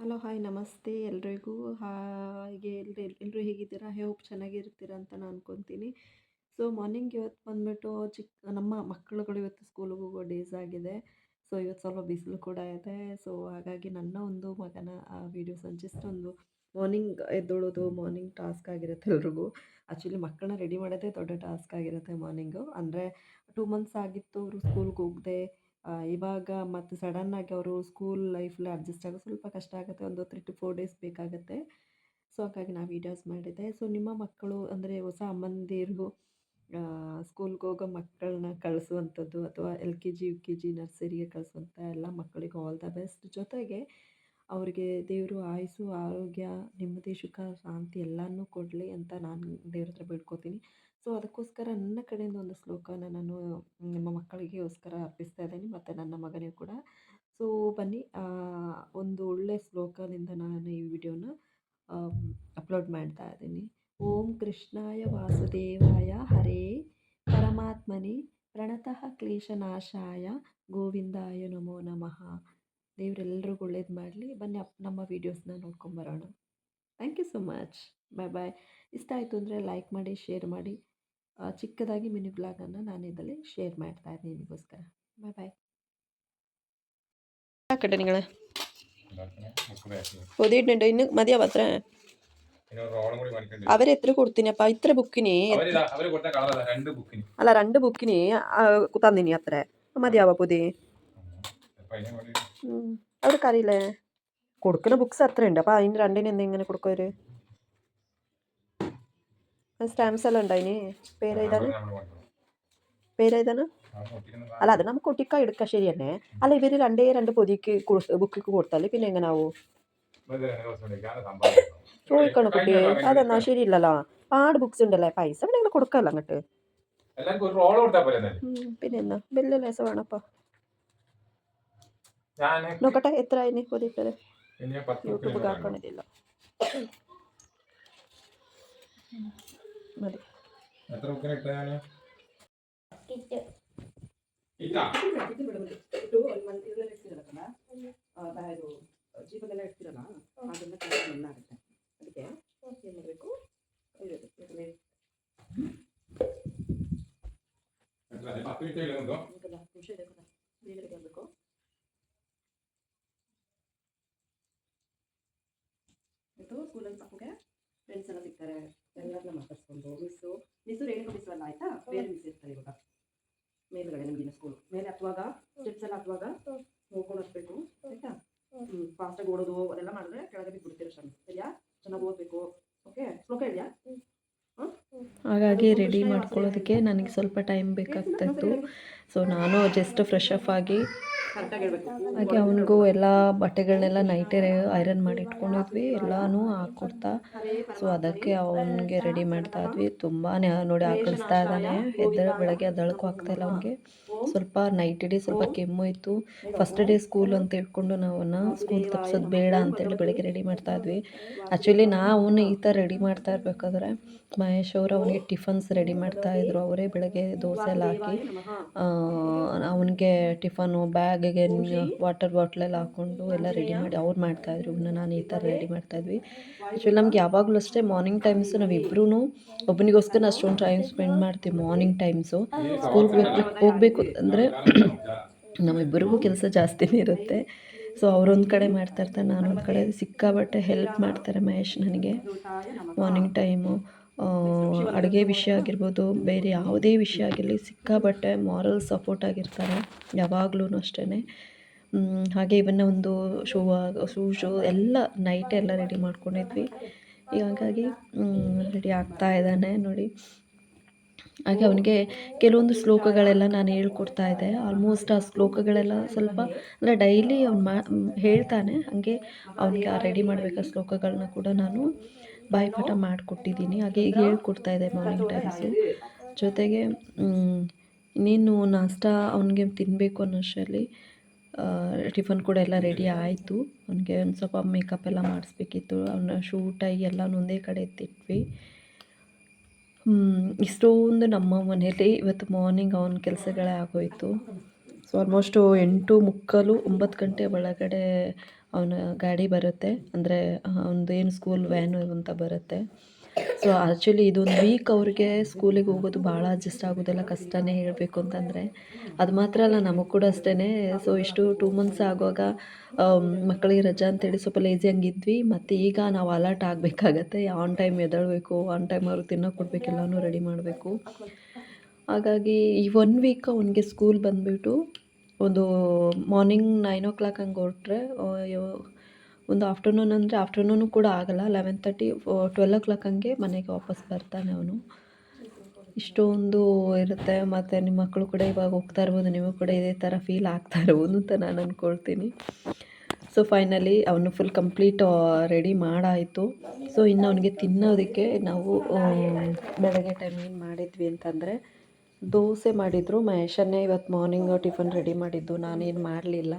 Hello hi ನಮಸ್ತೆ ಎಲ್ರಿಗೂ. ಹಾಗೆ ಎಲ್ರು ಎಲ್ಲರೂ ಹೇಗಿದ್ದೀರಾ? ಹೋಪ್ ಚೆನ್ನಾಗಿರ್ತೀರ ಅಂತ ನಾನು ಅನ್ಕೊತೀನಿ. ಸೊ ಮಾರ್ನಿಂಗ್ ಇವತ್ತು ಬಂದುಬಿಟ್ಟು ಚಿಕ್ಕ ನಮ್ಮ ಮಕ್ಕಳುಗಳು ಇವತ್ತು ಸ್ಕೂಲಿಗೆ ಹೋಗೋ ಡೇಸ್ ಆಗಿದೆ. ಸೊ ಇವತ್ತು ಸ್ವಲ್ಪ ಬಿಸಿಲು ಕೂಡ ಇದೆ. ಸೊ ಹಾಗಾಗಿ ನನ್ನ ಒಂದು ಮಗನ ವೀಡಿಯೋಸ್ ಜಸ್ಟ್ ಒಂದು ಮಾರ್ನಿಂಗ್ ಎದ್ದೊಳೋದು ಮಾರ್ನಿಂಗ್ ಟಾಸ್ಕ್ ಆಗಿರುತ್ತೆ ಎಲ್ರಿಗೂ. ಆ್ಯಕ್ಚುಲಿ ಮಕ್ಕಳನ್ನ ರೆಡಿ ಮಾಡೋದೇ ದೊಡ್ಡ ಟಾಸ್ಕ್ ಆಗಿರುತ್ತೆ ಮಾರ್ನಿಂಗು ಅಂದರೆ ಟೂ ಮಂತ್ಸ್ ಆಗಿತ್ತು ಅವರು ಸ್ಕೂಲ್ಗೆ ಹೋಗದೆ. ಆ, ಇವಾಗ ಮತ್ತು ಸಡನ್ನಾಗಿ ಅವರು ಸ್ಕೂಲ್ ಲೈಫಲ್ಲಿ ಅಡ್ಜಸ್ಟ್ ಆಗೋದು ಸ್ವಲ್ಪ ಕಷ್ಟ ಆಗುತ್ತೆ. ಒಂದು ತ್ರೀ ಟು ಫೋರ್ ಡೇಸ್ ಬೇಕಾಗುತ್ತೆ. ಸೊ ಹಾಗಾಗಿ ನಾನು ವೀಡಿಯೋಸ್ ಮಾಡಿದ್ದೆ ಸೊ ನಿಮ್ಮ ಮಕ್ಕಳು ಅಂದರೆ ಹೊಸ ಅಮ್ಮಂದಿರು ಸ್ಕೂಲ್ಗೆ ಹೋಗೋ ಮಕ್ಕಳನ್ನ ಕಳಿಸುವಂಥದ್ದು ಅಥವಾ L K G U K G ನರ್ಸರಿಗೆ ಕಳಿಸುವಂಥ ಎಲ್ಲ ಮಕ್ಕಳಿಗೆ ಆಲ್ ದ ಬೆಸ್ಟ್ ಜೊತೆಗೆ ಅವರಿಗೆ ದೇವರು ಆಯುಸ್ಸು, ಆರೋಗ್ಯ, ನೆಮ್ಮದಿ, ಸುಖ, ಶಾಂತಿ ಎಲ್ಲನೂ ಕೊಡಲಿ ಅಂತ ನಾನು ದೇವ್ರ ಹತ್ರ ಬೇಡ್ಕೋತೀನಿ. ಸೊ, ಅದಕ್ಕೋಸ್ಕರ ನನ್ನ ಕಡೆಯಿಂದ ಒಂದು ಶ್ಲೋಕನ ನಾನು ನಿಮ್ಮ ಮಕ್ಕಳಿಗೋಸ್ಕರ ಅರ್ಪಿಸ್ತಾ ಇದ್ದೀನಿ ಮತ್ತು ನನ್ನ ಮಗನಿಗೂ ಕೂಡ. ಸೊ, ಬನ್ನಿ ಒಂದು ಒಳ್ಳೆ ಶ್ಲೋಕದಿಂದ ನಾನು ಈ ವಿಡಿಯೋನ ಅಪ್ಲೋಡ್ ಮಾಡ್ತಾ ಇದ್ದೀನಿ. ಓಂ ಕೃಷ್ಣಾಯ ವಾಸುದೇವಾಯ ಹರೇ ಪರಮಾತ್ಮನಿ ಪ್ರಣತಃ ಕ್ಲೇಶನಾಶಾಯ ಗೋವಿಂದಾಯ ನಮೋ ನಮಃ. ದೇವರೆಲ್ಲರಿಗೂ ಒಳ್ಳೇದು ಮಾಡಲಿ. ಬನ್ನಿ, ಅಪ್, ನಮ್ಮ ವೀಡಿಯೋಸ್ನ ನೋಡ್ಕೊಂಬರೋಣ. Thank you so much. Bye bye. ಇಷ್ಟ ಆಯಿತು ಅಂದರೆ ಲೈಕ್ ಮಾಡಿ, ಶೇರ್ ಮಾಡಿ. ಚಿಕ್ಕದಾಗಿ ಮಿನಿ ಬ್ಲಾಗನ್ನು ನಾನು ಇದರಲ್ಲಿ ಶೇರ್ ಮಾಡ್ತಾ ಇದ್ದೀನಿ ನಿಮಗೋಸ್ಕರ ಬಾಯ್ ಬಾಯ್ കട്ടെ നിങ്ങൾ പൊതിയിട്ടുണ്ട് ഇന്ന് മതിയാവും അത്ര അവരെത്ര കൊടുത്തിനപ്പ ഇത്ര ബുക്കിന് അവര് കൊടുത്ത കളർ രണ്ട് ബുക്കിന് അല്ല രണ്ട് ബുക്കിന് ആ, തന്നിനി അത്ര മതിയാവാ പൊതി അപ്പൊ അതിനെ വേണ്ടി ഉം. അവർക്ക് അറിയില്ലേ കൊടുക്കുന്ന ബുക്സ് അത്ര ഉണ്ട് അപ്പൊ അതിന് രണ്ടിന് എന്താ ഇങ്ങനെ കൊടുക്കും അവര് സ്റ്റാമ്പ്സ് എല്ലാം ഉണ്ടോ ഇനി? പേരെഴുതാണ് പേരെഴുതാണ് അല്ല അത് നമുക്ക് ഒട്ടിക്ക എടുക്കുക ശരി തന്നെ അല്ല ഇവർ രണ്ടേ രണ്ട് പൊതിക്ക് ബുക്കിക്ക് കൊടുത്താൽ പിന്നെ എങ്ങനാവൂ? ചോദിക്കണം കുട്ടിയെ. അതെന്നാ ശരിയില്ലല്ലോ. പാട് ബുക്സ് ഉണ്ടല്ലേ പൈസ ഇവിടെ കൊടുക്കല്ലോ അങ്ങോട്ട്? പിന്നെ എന്നാ വലിയ ലേസം വേണപ്പോ. നോക്കട്ടെ എത്ര അതിന് പൊതിട്ടത് യൂട്യൂബ് കാക്കണില്ലല്ലോ మరి ఎంత కనెక్ట్ అయ్యాను ఇట్టు ಇಟ್ಟ ಇಟ್ಟು ಬಿಡೋದು ಇಟ್ಟು ಒಂದು ಇದರಲ್ಲಿ ಅದನ್ನ ಆಗುತ್ತೆ ಅದಕ್ಕೆ ಏನು ಮಾಡಬೇಕು ಒಂದು ಬರಬೇಕು ಇದು ಸ್ಕೂಲಲ್ಲಿ ಪಾಪಗೆ ಫ್ರೆಂಡ್ಸ್ ಎಲ್ಲ ಸಿಗ್ತಾರೆ ಎಲ್ಲರನ್ನ ಮಾತಾಡ್ಸ್ಕೊಂಡು ಮಿಸ್ಸು ಮಿಸ್ಸು ರೇಣುಕ ಮಿಸ್ ಅಲ್ಲ ಆಯ್ತಾ? ಬೇರೆ ಮಿಸ್ ಇರ್ತಾರೆ ಇವಾಗ. ಮೇಲ್ಗಡೆ ನಮಗಿನ ಸ್ಕೂಲ್ ಮೇಲೆ ಹತ್ತುವಾಗ ಸ್ಟೆಪ್ಸ್ ಎಲ್ಲ ಹತ್ತುವಾಗ ಹೋಗ್ಕೊಂಡು ಹತ್ಬೇಕು ಆಯ್ತಾ? ಹ್ಞೂ ಫಾಸ್ಟಾಗಿ ಓಡೋದು ಅದೆಲ್ಲ ಮಾಡಿದ್ರೆ ಕೆಳಗೆ ಬಿದ್ದು ಬಿಡ್ತೀರ ಶನ್ ಸರಿಯಾ? ಚೆನ್ನಾಗಿ ಓದಬೇಕು. ಓಕೆ ಶ್ಲೋಕ ಇದೆಯಾ ಹಾಗಾಗಿ ರೆಡಿ ಮಾಡ್ಕೊಳ್ಳೋದಕ್ಕೆ ನನಗೆ ಸ್ವಲ್ಪ ಟೈಮ್ ಬೇಕಾಗ್ತಾಯಿತ್ತು ಸೊ ನಾನು ಜಸ್ಟ್ ಫ್ರೆಶ್ ಅಪ್ ಆಗಿ ಹಾಗೆ ಅವನಿಗೂ ಎಲ್ಲ ಬಟ್ಟೆಗಳನ್ನೆಲ್ಲ ನೈಟೇ ಐರನ್ ಮಾಡಿ ಇಟ್ಕೊಂಡಿದ್ವಿ ಎಲ್ಲನೂ ಹಾಕ್ಕೊಡ್ತಾ ಸೊ ಅದಕ್ಕೆ ಅವನಿಗೆ ರೆಡಿ ಮಾಡ್ತಾ ಇದ್ವಿ. ತುಂಬಾ ನೋಡಿ ಆಕಳಿಸ್ತಾ ಇದ್ದಾನೆ. ಎದ್ದ ಬೆಳಗ್ಗೆ ಅದಳಕು ಆಗ್ತಾ ಇಲ್ಲ ಅವನಿಗೆ. ಸ್ವಲ್ಪ ನೈಟ್ ಇಡೀ ಸ್ವಲ್ಪ ಕೆಮ್ಮು ಇತ್ತು. ಫಸ್ಟ್ ಡೇ ಸ್ಕೂಲ್ ಅಂತ ಹೇಳ್ಕೊಂಡು ನಾವು ಸ್ಕೂಲ್ ತಪ್ಪಿಸೋದು ಬೇಡ ಅಂತೇಳಿ ಬೆಳಗ್ಗೆ ರೆಡಿ ಮಾಡ್ತಾ ಇದ್ವಿ. ಆ್ಯಕ್ಚುಲಿ ನಾವು ಈ ಥರ ರೆಡಿ ಮಾಡ್ತಾ ಇರಬೇಕಾದ್ರೆ ಮಹೇಶ್ ಅವರು ಅವನಿಗೆ ಟಿಫನ್ಸ್ ರೆಡಿ ಮಾಡ್ತಾ ಇದ್ರು. ಅವರೇ ಬೆಳಗ್ಗೆ ದೋಸೆ ಎಲ್ಲ ಹಾಕಿ ಅವನಿಗೆ ಟಿಫನು ಬ್ಯಾಗಿಗೆ ವಾಟರ್ ಬಾಟ್ಲೆಲ್ಲ ಹಾಕ್ಕೊಂಡು ಎಲ್ಲ ರೆಡಿ ಮಾಡಿ ಅವ್ರು ಮಾಡ್ತಾಯಿದ್ರು ಇನ್ನು ನಾನು ಈ ಥರ ರೆಡಿ ಮಾಡ್ತಾಯಿದ್ವಿ ಆ್ಯಕ್ಚುಲಿ ನಮ್ಗೆ ಯಾವಾಗಲೂ ಅಷ್ಟೇ ಮಾರ್ನಿಂಗ್ ಟೈಮ್ಸು ನಾವಿಬ್ರೂ ಒಬ್ಬನಿಗೋಸ್ಕರ ಅಷ್ಟೊಂದು ಟೈಮ್ ಸ್ಪೆಂಡ್ ಮಾಡ್ತೀವಿ ಮಾರ್ನಿಂಗ್ ಟೈಮ್ಸು ಸ್ಕೂಲ್ಗೆ ಹೋಗ್ಬೇಕು ಹೋಗಬೇಕು ಅಂದರೆ ನಮ್ಮಿಬ್ಬರಿಗೂ ಕೆಲಸ ಜಾಸ್ತಿನೇ ಇರುತ್ತೆ. ಸೊ ಅವರೊಂದು ಕಡೆ ಮಾಡ್ತಾ ಇರ್ತಾರೆ ನಾನೊಂದು ಕಡೆ ಸಿಕ್ಕಾಬಟ್ಟೆ ಹೆಲ್ಪ್ ಮಾಡ್ತಾರೆ ಮಹೇಶ್ ನನಗೆ. ಮಾರ್ನಿಂಗ್ ಟೈಮು ಅಡುಗೆ ವಿಷಯ ಆಗಿರ್ಬೋದು, ಬೇರೆ ಯಾವುದೇ ವಿಷಯ ಆಗಿರಲಿ, ಸಿಕ್ಕಾಪಟ್ಟೆ ಮಾರಲ್ ಸಪೋರ್ಟ್ ಆಗಿರ್ತಾರೆ ಯಾವಾಗ್ಲೂ ಅಷ್ಟೇ ಹಾಗೆ ಇವನ್ನ ಒಂದು ಶೂ ಶೋ ಎಲ್ಲ ನೈಟ್ ಎಲ್ಲ ರೆಡಿ ಮಾಡ್ಕೊಂಡಿದ್ವಿ. ಹಾಗಾಗಿ ರೆಡಿ ಆಗ್ತಾ ಇದ್ದಾನೆ ನೋಡಿ. ಹಾಗೆ ಅವನಿಗೆ ಕೆಲವೊಂದು ಶ್ಲೋಕಗಳೆಲ್ಲ ನಾನು ಹೇಳ್ಕೊಡ್ತಾ ಇದ್ದೆ. ಆಲ್ಮೋಸ್ಟ್ ಆ ಶ್ಲೋಕಗಳೆಲ್ಲ ಸ್ವಲ್ಪ, ಅಂದರೆ ಡೈಲಿ ಅವ್ನು ಮಾ, ಹೇಳ್ತಾನೆ. ಹಾಗೆ ಅವನಿಗೆ ರೆಡಿ ಮಾಡಬೇಕಾದ ಶ್ಲೋಕಗಳನ್ನ ಕೂಡ ನಾನು ಬಾಯಿಪಾಠ ಮಾಡಿಕೊಟ್ಟಿದ್ದೀನಿ. ಹಾಗೆ ಈಗ ಹೇಳ್ಕೊಡ್ತಾ ಇದೆ ಮಾರ್ನಿಂಗ್ ಟೈಮ್ಸು ಜೊತೆಗೆ ಇನ್ನೇನು ನಾಷ್ಟ ಅವನಿಗೆ ತಿನ್ನಬೇಕು ಅನ್ನೋಷ್ಟರಲ್ಲಿ ಟಿಫನ್ ಕೂಡ ಎಲ್ಲ ರೆಡಿ ಆಯಿತು. ಅವನಿಗೆ ಒಂದು ಸ್ವಲ್ಪ ಮೇಕಪ್ ಎಲ್ಲ ಮಾಡಿಸ್ಬೇಕಿತ್ತು. ಅವನ ಶೂ ಟೈ ಎಲ್ಲ ಒಂದೇ ಕಡೆ ಎತ್ತಿಟ್ವಿ. ಇಷ್ಟೊಂದು ನಮ್ಮ ಮನೇಲಿ ಇವತ್ತು ಮಾರ್ನಿಂಗ್ ಅವನ ಕೆಲಸಗಳೇ ಆಗೋಯಿತು. ಸೊ ಆಲ್ಮೋಸ್ಟು ಎಂಟು ಮುಕ್ಕಾಲು ಒಂಬತ್ತು ಗಂಟೆ ಒಳಗಡೆ ಅವನ ಗಾಡಿ ಬರುತ್ತೆ. ಅಂದರೆ ಅವ್ನದ್ದು ಏನು ಸ್ಕೂಲ್ ವ್ಯಾನು ಅಂತ ಬರುತ್ತೆ. ಸೊ ಆ್ಯಕ್ಚುಲಿ ಇದೊಂದು ವೀಕ್ ಅವ್ರಿಗೆ ಸ್ಕೂಲಿಗೆ ಹೋಗೋದು ಭಾಳ ಅಡ್ಜಸ್ಟ್ ಆಗೋದೆಲ್ಲ ಕಷ್ಟನೇ ಹೇಳಬೇಕು ಅಂತಂದರೆ. ಅದು ಮಾತ್ರ ಅಲ್ಲ, ನಮಗೆ ಕೂಡ ಅಷ್ಟೇ ಸೊ ಇಷ್ಟು ಟೂ ಮಂತ್ಸ್ ಆಗುವಾಗ ಮಕ್ಕಳಿಗೆ ರಜಾ ಅಂತೇಳಿ ಸ್ವಲ್ಪ ಲೇಜಿ ಹಂಗಿದ್ವಿ. ಮತ್ತು ಈಗ ನಾವು ಅಲರ್ಟ್ ಆಗಬೇಕಾಗತ್ತೆ. ಆನ್ ಟೈಮ್ ಎದ್ದೇಳಬೇಕು ಆನ್ ಟೈಮ್ ಅವ್ರಿಗೆ ತಿನ್ನೋ ಕೊಡಬೇಕು, ಎಲ್ಲನೂ ರೆಡಿ ಮಾಡಬೇಕು. ಹಾಗಾಗಿ ಈ ಒನ್ ವೀಕ್ ಅವನಿಗೆ ಸ್ಕೂಲ್ ಬಂದುಬಿಟ್ಟು ಒಂದು ಮಾರ್ನಿಂಗ್ ನೈನ್ ಓ ಕ್ಲಾಕ್ ಹಂಗೆ ಹೊರಟ್ರೆ ಒಂದು ಆಫ್ಟರ್ನೂನ್ ಅಂದರೆ ಆಫ್ಟರ್ನೂನು ಕೂಡ ಆಗಲ್ಲ. Eleven thirty twelve o'clock ಹಂಗೆ ಮನೆಗೆ ವಾಪಸ್ ಬರ್ತಾನೆ ಅವನು. ಇಷ್ಟೊಂದು ಇರುತ್ತೆ. ಮತ್ತು ನಿಮ್ಮ ಮಕ್ಕಳು ಕೂಡ ಇವಾಗ ಹೋಗ್ತಾ ಇರ್ಬೋದು. ನಿಮಗೂ ಕೂಡ ಇದೇ ಥರ ಫೀಲ್ ಆಗ್ತಾ ಇರ್ಬೋದು ಅಂತ ನಾನು ಅಂದ್ಕೊಳ್ತೀನಿ ಸೊ ಫೈನಲಿ ಅವನು ಫುಲ್ ಕಂಪ್ಲೀಟ್ ರೆಡಿ ಮಾಡಾಯಿತು. ಸೊ ಇನ್ನು ಅವನಿಗೆ ತಿನ್ನೋದಕ್ಕೆ ನಾವು ಬೆಳಗ್ಗೆ ಟೈಮ್ ಏನು ಮಾಡಿದ್ವಿ ಅಂತಂದರೆ ದೋಸೆ ಮಾಡಿದ್ರು, ಮಹೇಶನ್ನೇ ಇವತ್ತು ಮಾರ್ನಿಂಗ್ ಟಿಫನ್ ರೆಡಿ ಮಾಡಿದ್ದು. ನಾನೇನು ಮಾಡಲಿಲ್ಲ.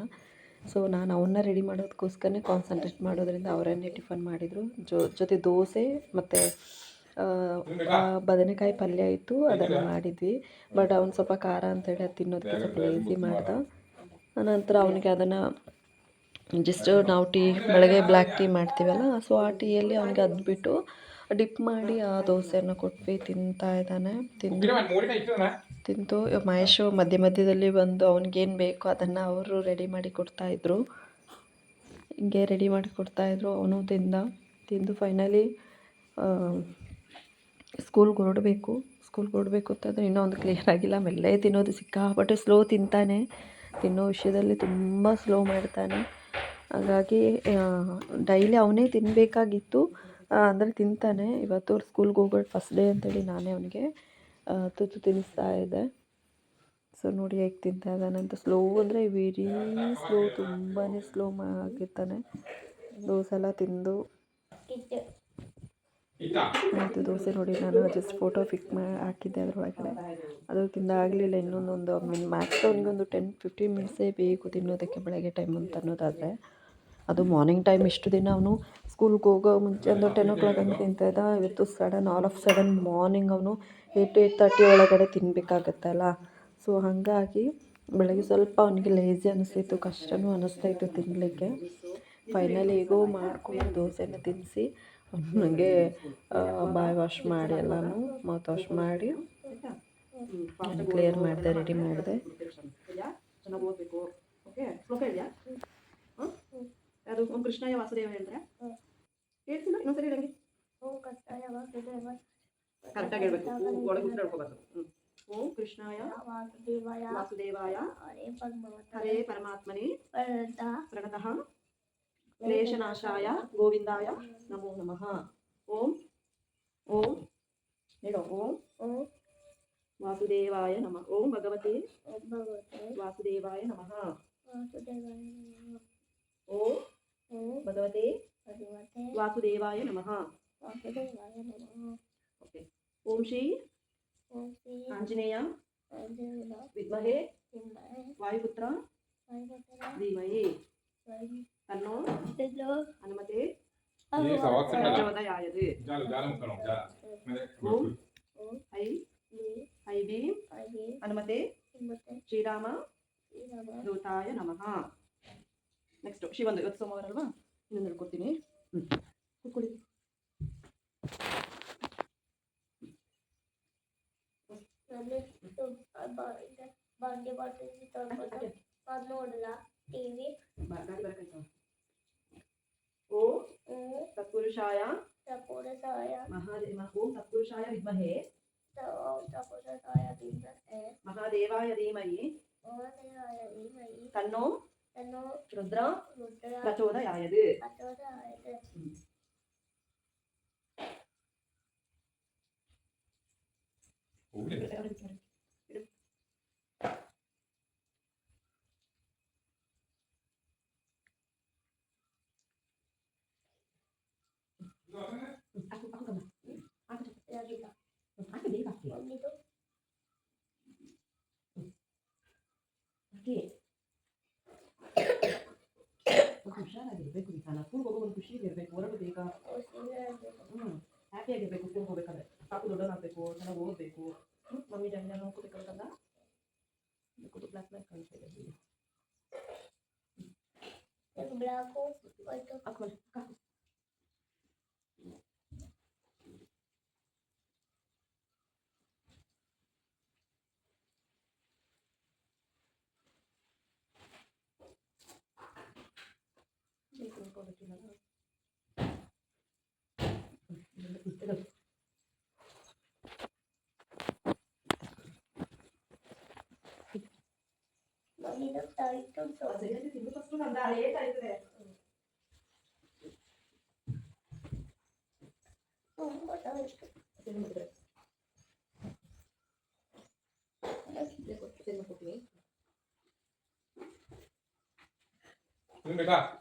ಸೊ ನಾನು ಅವನ್ನ ರೆಡಿ ಮಾಡೋದಕ್ಕೋಸ್ಕರನೇ ಕಾನ್ಸಂಟ್ರೇಟ್ ಮಾಡೋದ್ರಿಂದ ಅವರನ್ನೇ ಟಿಫನ್ ಮಾಡಿದರು. ಜೊ, ಜೊತೆ ದೋಸೆ ಮತ್ತು ಬದನೆಕಾಯಿ ಪಲ್ಯ ಇತ್ತು, ಅದನ್ನು ಮಾಡಿದ್ವಿ. ಬಟ್ ಅವ್ನು ಸ್ವಲ್ಪ ಖಾರ ಅಂತೇಳಿ ಅದು ತಿನ್ನೋದಕ್ಕೆ ಸ್ವಲ್ಪ ಲೇಸಿ ಮಾಡ್ದ. ನಂತರ ಅವನಿಗೆ ಅದನ್ನು ಜಸ್ಟ್ ನಾವು ಟೀ ಬೆಳಗ್ಗೆ ಬ್ಲ್ಯಾಕ್ ಟೀ ಮಾಡ್ತೀವಲ್ಲ ಸೊ ಆ ಟೀಯಲ್ಲಿ ಅವನಿಗೆ ಅದ್ಬಿಟ್ಟು ಡಿಪ್ ಮಾಡಿ ಆ ದೋಸೆಯನ್ನು ಕೊಟ್ವಿ ತಿಂತಾ ಇದ್ದಾನೆ. ತಿಂದು ತಿಂತು ಮಧ್ಯ ಮಧ್ಯದಲ್ಲಿ ಬಂದು ಅವನಿಗೇನು ಬೇಕೋ ಅದನ್ನು ಅವರು ರೆಡಿ ಮಾಡಿ ಕೊಡ್ತಾಯಿದ್ರು ಹಿಂಗೆ ರೆಡಿ ಮಾಡಿ ಕೊಡ್ತಾಯಿದ್ರು ಅವನು ತಿಂದ. ತಿಂದು ಫೈನಲಿ ಸ್ಕೂಲ್ಗೆ ಹೊರಡಬೇಕು ಸ್ಕೂಲ್ಗೆ ಹೊರಡಬೇಕು ಅಂತಂದರೆ ಇನ್ನೂ ಒಂದು ಕ್ಲಿಯರ್ ಆಗಿಲ್ಲ. ಮೆಲ್ಲೇ ತಿನ್ನೋದು ಸಿಕ್ಕಾಪಟ್ಟೆ ಸ್ಲೋ ತಿಂತಾನೆ. ತಿನ್ನೋ ವಿಷಯದಲ್ಲಿ ತುಂಬ ಸ್ಲೋ ಮಾಡ್ತಾನೆ. ಹಾಗಾಗಿ ಡೈಲಿ ಅವನೇ ತಿನ್ನಬೇಕಾಗಿತ್ತು ಅಂದರೆ ತಿಂತಾನೆ. ಇವತ್ತು ಸ್ಕೂಲ್ಗೆ ಹೋಗೋದು ಫಸ್ಟ್ ಡೇ ಅಂತೇಳಿ ನಾನೇ ಅವನಿಗೆ ತುತ್ತು ತಿನ್ನಿಸ್ತಾ ಇದ್ದೆ. ಸೊ ನೋಡಿ ಹೇಗೆ ತಿಂತಾ ಇದ್ದಾನೆ ಅಂತ ಸ್ಲೋ ಅಂದರೆ ವೆರಿ ಸ್ಲೋ ತುಂಬಾ ಸ್ಲೋ ಆಗಿರ್ತಾನೆ. ದೋಸೆ ಎಲ್ಲ ತಿಂದು ಆಯಿತು, ದೋಸೆ ನೋಡಿ ನಾನು ಜಸ್ಟ್ ಫೋಟೋ ಪಿಕ್ ಮಾ ಹಾಕಿದ್ದೆ ಅದರೊಳಗಡೆ. ಅದು ತಿಂದಾಗಲಿಲ್ಲ ಇನ್ನೊಂದೊಂದು ಮೀನ್ ಮ್ಯಾಕ್ಸ್ ಅವನಿಗೊಂದು ಟೆನ್ ಫಿಫ್ಟೀನ್ ಮಿನಿಟ್ಸೇ ಬೇಕು ತಿನ್ನೋದಕ್ಕೆ ಬೆಳಗ್ಗೆ ಟೈಮ್ ಅಂತ ಅನ್ನೋದಾದರೆ. ಅದು ಮಾರ್ನಿಂಗ್ ಟೈಮ್ ಇಷ್ಟು ದಿನ ಅವನು ಸ್ಕೂಲ್ಗೆ ಹೋಗೋ ಮುಂಚೆ ಒಂದು ಟೆನ್ ಓ ಕ್ಲಾಕ್ ಹಂಗೆ ತಿಂತಾ ಇದ್ದ. ಇವತ್ತು sudden all of sudden morning ಅವನು ಏಯ್ಟ್ ಏಯ್ಟ್ ತರ್ಟಿ ಒಳಗಡೆ ತಿನ್ನಬೇಕಾಗತ್ತಲ್ಲ ಸೊ ಹಾಗಾಗಿ ಬೆಳಗ್ಗೆ ಸ್ವಲ್ಪ ಅವನಿಗೆ ಲೇಜಿ ಅನ್ನಿಸ್ತಿತ್ತು ಕಷ್ಟನೂ ಅನ್ನಿಸ್ತಾಯಿತ್ತು ತಿನ್ನಲಿಕ್ಕೆ ಫೈನಲಿ ಹೇಗೋ ಮಾಡ್ಕೊಂಡು ದೋಸೆನ ತಿನ್ನಿಸಿ ನನಗೆ ಬಾಯ್ ವಾಶ್ ಮಾಡಿ ಎಲ್ಲನೂ ಮೌತ್ ವಾಶ್ ಮಾಡಿ ಕ್ಲಿಯರ್ ಮಾಡಿದೆ ರೆಡಿ ಮಾಡಿದೆ. ಯಾರು? ಕೃಷ್ಣಯ್ಯ ವಾಸುದೇವ ಹೇಳಿದ್ರೆ? ಹೇಳ್ತಿಲ್ಲ ಇನ್ನೊಂದ್ಸರಿ ಹೇಳಂಗೆ ಕರೆಕ್ಟಾಗಿ ಹೇಳ್ಬೇಕು ಒಳಗೆ ಉಸಿರು ಹೇಳ್ಕೋಬಾರ್ದು ಹ್ಞೂ ಓಂ ಕೃಷ್ಣಾಯ ವಾಸುದೇವಾಯ ಹರೇ ಪರಮಾತ್ಮನೇ ಪ್ರಣತಃ ಕ್ಲೇಶನಾಶಾಯ ಗೋವಿಂದಾಯ ನಮೋ ನಮಃ ಓಂ ಓಂ ಹೇಳೋ ಓಂ ವಾಸುದೇವಾಯ ನಮಃ ಓಂ ಭಗವತೆ ವಾಸುದೇವಾಯ ನಮಃ ಓಂ ಭಗವತೆ ವಾಸುದೇವಾಯ ನಮಃ ಓಕೆ வாசுதேவாய நமகா ஓகே ஓம் ஸ்ரீ ஆஞ்சநேயா வித்மஹே வாயுபுத்ரா தீமயே தன்னோ அனுமதே பிரச்சோதயாயது ஓம் ஐ ஐ பீம் அனுமதே ಶ್ರೀರಾಮ ದೂತಾಯ ನಮಃ ನೆಕ್ಸ್ಟ್ ಶಿವಂದು ಇವತ್ತು ಸೋಮವಾರ ಇನ್ನೊಂದು ಹೇಳ್ಕೊಡ್ತೀನಿ ಹ್ಞೂ ಕೂತ್ಕೊಳ್ಳಿ ನೋಡಲ್ಲ ಟಿವಿ ಬ- ಗಾಡಿ ಬರಕಾಯ್ತು ಓಂ ತತ್ಪುರುಷಾಯ ತಪೋರಸಾಯ ಮಹಾದೇವ ಓಂ ತತ್ಪುರುಷಾಯ ವಿದ್ಮಹೇ ತಪೋರಸಾಯ ಬಿಂಬೆ ಮಹಾದೇವಾಯ ಧೀಮಹಿ ಓದಯಾಯ ಧೀಮಹಿ ತನ್ನೋ എന്നോ Rudra Rudra പ്രചോദയായത് പ്രചോദയായത് Aku aku kemana? Aku ya gitu. Aku di kaki. Gitu. Oke. Okay. ಒಂದಿದು ಹುಷಾರಾಗಿರ್ಬೇಕು ನಿಧಾನ ಸ್ಕೂಲ್ಗೆ ಹೋಗೋ ಒಂದು ಖುಷಿ ಇರಬೇಕು ಹೊರಡು ಬೇಗ ಹ್ಞೂ ಹ್ಯಾಪಿಯಾಗಿರ್ಬೇಕು ಸ್ಕೂಲ್ಗೆ ಹೋಗ್ಬೇಕಾದ್ರೆ ಪಾಪು ದೊಡ್ಡವನಾಗಬೇಕು ಚೆನ್ನಾಗಿ ಓದಬೇಕು ಮಮ್ಮಿ ಜನ ನೋಡ್ಕೋಬೇಕಂತ ಬ್ಲ್ಯಾಕ್ ಬ್ಲ್ಯಾಕ್ ಕಾಣಿಸ್ತಾ ಇದೆ ಬ್ಲಾಕು ಹೋಯ್ತು ಹಾಕ್ಕೊಳ್ಳಿ ಹಾಕು Vem pegar.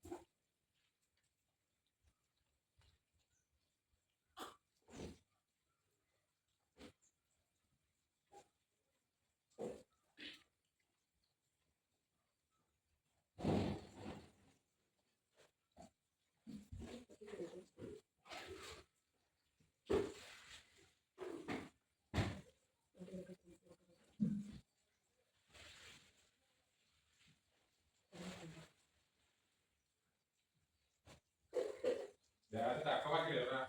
Tak kau mati, ya?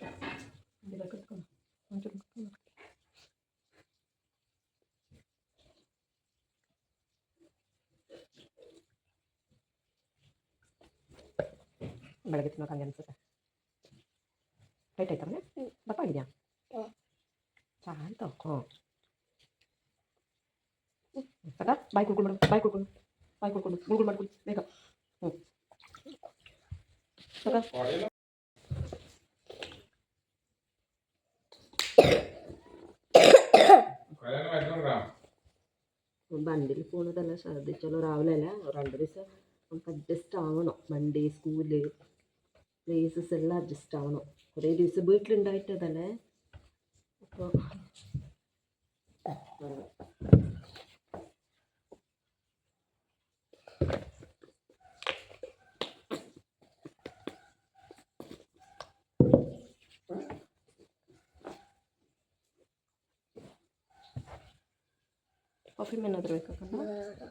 ಇಷ್ಟು ಇಲ್ಲ ಕಟ್ಕೊಂಡು ಒಂಚೂರು ಕಟ್ಕೊಂಡು. ಬೆಳಗ್ಗೆ ತಿನ್ನೋಕೆ ಹಂಗೆ ಅನ್ಸುತ್ತೆ ಟೈಟ್ ಆಯ್ತಾ ದಪ್ಪ ಆಗಿದೆಯಾ ಹ್ಮ್. ಚಹಾ ಆಯ್ತು ಹ್ಞೂ ಅಕ್ಕ ಬಾಯ್ ಕುಡ್ಕೊಂಡು ಮೇಡಮ್ ಬಾಯ್ ಕುಡ್ಕೊಂಡು ಬಾಯ್ ಕುಡ್ಕೊಂಡು ಗುಳ್ಗುಳು ಮಾಡ್ಕೊಂಡು ಬೇಗ ಹ್ಞೂ ಅಕ್ಕ വണ്ടിയിൽ പോണതല്ല ഛർദ്ദിച്ചാലോ രാവിലെ അല്ല? രണ്ട് ദിവസം നമുക്ക് അഡ്ജസ്റ്റ് ആവണം. വണ്ടി സ്കൂൽ പ്ലേസസ് എല്ലാം അഡ്ജസ്റ്റ് ആവണം. കുറേ ദിവസം വീട്ടിലുണ്ടായിട്ടതല്ലേ? അപ്പോൾ ಕಾಫಿ ಏನಾದರೂ ಬೇಕಾಕಮ್ಮ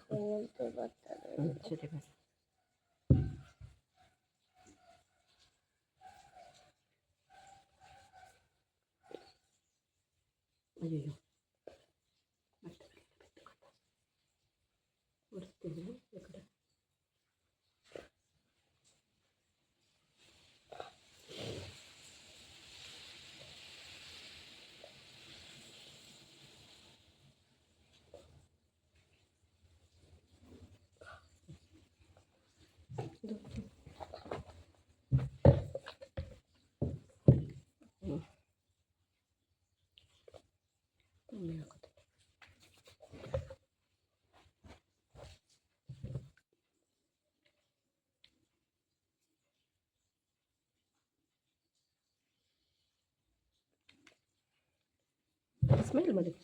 ಹೂವಂತು ಬರ್ತದೆ ಹ್ಞೂ ಸರಿ ಮೇಡಮ್ ಅಯ್ಯೋ ಮತ್ತೆ ಒರೆಸ್ತೀನಿ ಈ اسماعيل الملك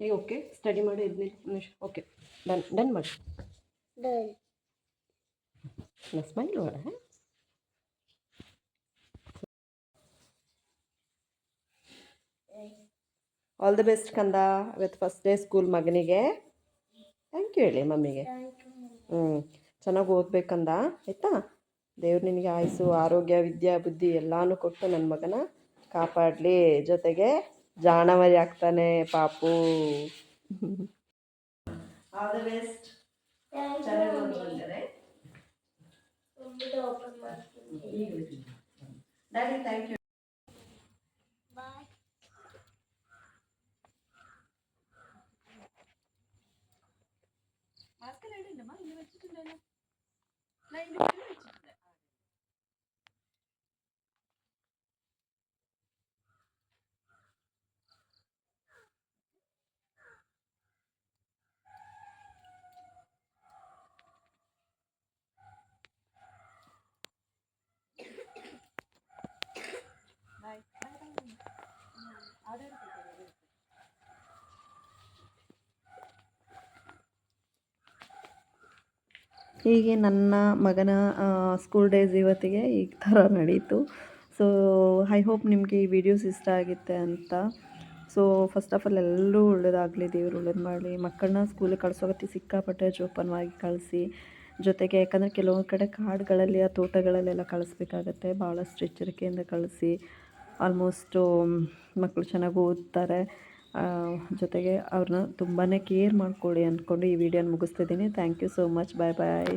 ಈಗ ಓಕೆ ಸ್ಟಡಿ ಮಾಡಿ ಇದ್ನಿ ನಿಮಿಷ. ಓಕೆ ಡನ್ ಡನ್ ಮಾಡಿ. ಸ್ಮೈಲ್ ಮಾಡ ಆಲ್ ದಿ ಬೆಸ್ಟ್ ಕಂದ ವಿತ್ ಫಸ್ಟ್ ಡೇ ಸ್ಕೂಲ್ ಮಗನಿಗೆ. ಥ್ಯಾಂಕ್ ಯು ಹೇಳಿ ಮಮ್ಮಿಗೆ. ಹ್ಞೂ ಚೆನ್ನಾಗಿ ಓದ್ಬೇಕಂದ ಆಯಿತಾ? ದೇವ್ರು ನಿನಗೆ ಆಯುಸು ಆರೋಗ್ಯ ವಿದ್ಯಾ ಬುದ್ಧಿ ಎಲ್ಲಾನು ಕೊಟ್ಟು ನನ್ನ ಮಗನ ಕಾಪಾಡಲಿ ಜೊತೆಗೆ. ಜಾಣಮರಿ ಆಗ್ತಾನೆ ಪಾಪು all the best Thank you. mummy. ಮುಂದೆ open ಮಾಡ್ತೀನಿ. Daddy thank you Bye. ಹೀಗೆ ನನ್ನ ಮಗನ ಸ್ಕೂಲ್ ಡೇಸ್ ಇವತ್ತಿಗೆ ಈ ಥರ ನಡೀತು. ಸೊ ಐ ಹೋಪ್ ನಿಮಗೆ ಈ ವಿಡಿಯೋಸ್ ಇಷ್ಟ ಆಗುತ್ತೆ ಅಂತ. ಸೊ ಫಸ್ಟ್ ಆಫ್ ಆಲ್ ಎಲ್ಲರೂ ಒಳ್ಳೇದಾಗಲಿ, ದೇವರು ಒಳ್ಳೇದು ಮಾಡಲಿ. ಮಕ್ಕಳನ್ನ ಸ್ಕೂಲಿಗೆ ಕಳಿಸೋಗತ್ತಿ ಸಿಕ್ಕಾಪಟ್ಟೆ ಜೋಪಾನವಾಗಿ ಕಳಿಸಿ. ಜೊತೆಗೆ ಯಾಕಂದರೆ ಕೆಲವೊಂದು ಕಡೆ ಕಾಡುಗಳಲ್ಲಿ, ಆ ತೋಟಗಳಲ್ಲೆಲ್ಲ ಕಳಿಸ್ಬೇಕಾಗತ್ತೆ. ಭಾಳಷ್ಟು ಎಚ್ಚರಿಕೆಯಿಂದ ಕಳಿಸಿ. ಆಲ್ಮೋಸ್ಟು ಮಕ್ಕಳು ಚೆನ್ನಾಗಿ ಓದ್ತಾರೆ. ಜೊತೆಗೆ ಅವ್ರನ್ನ ತುಂಬಾ ಕೇರ್ ಮಾಡ್ಕೊಳ್ಳಿ ಅಂದ್ಕೊಂಡು ಈ ವಿಡಿಯೋನ ಮುಗಿಸ್ತಿದ್ದೀನಿ. Thank you so much bye bye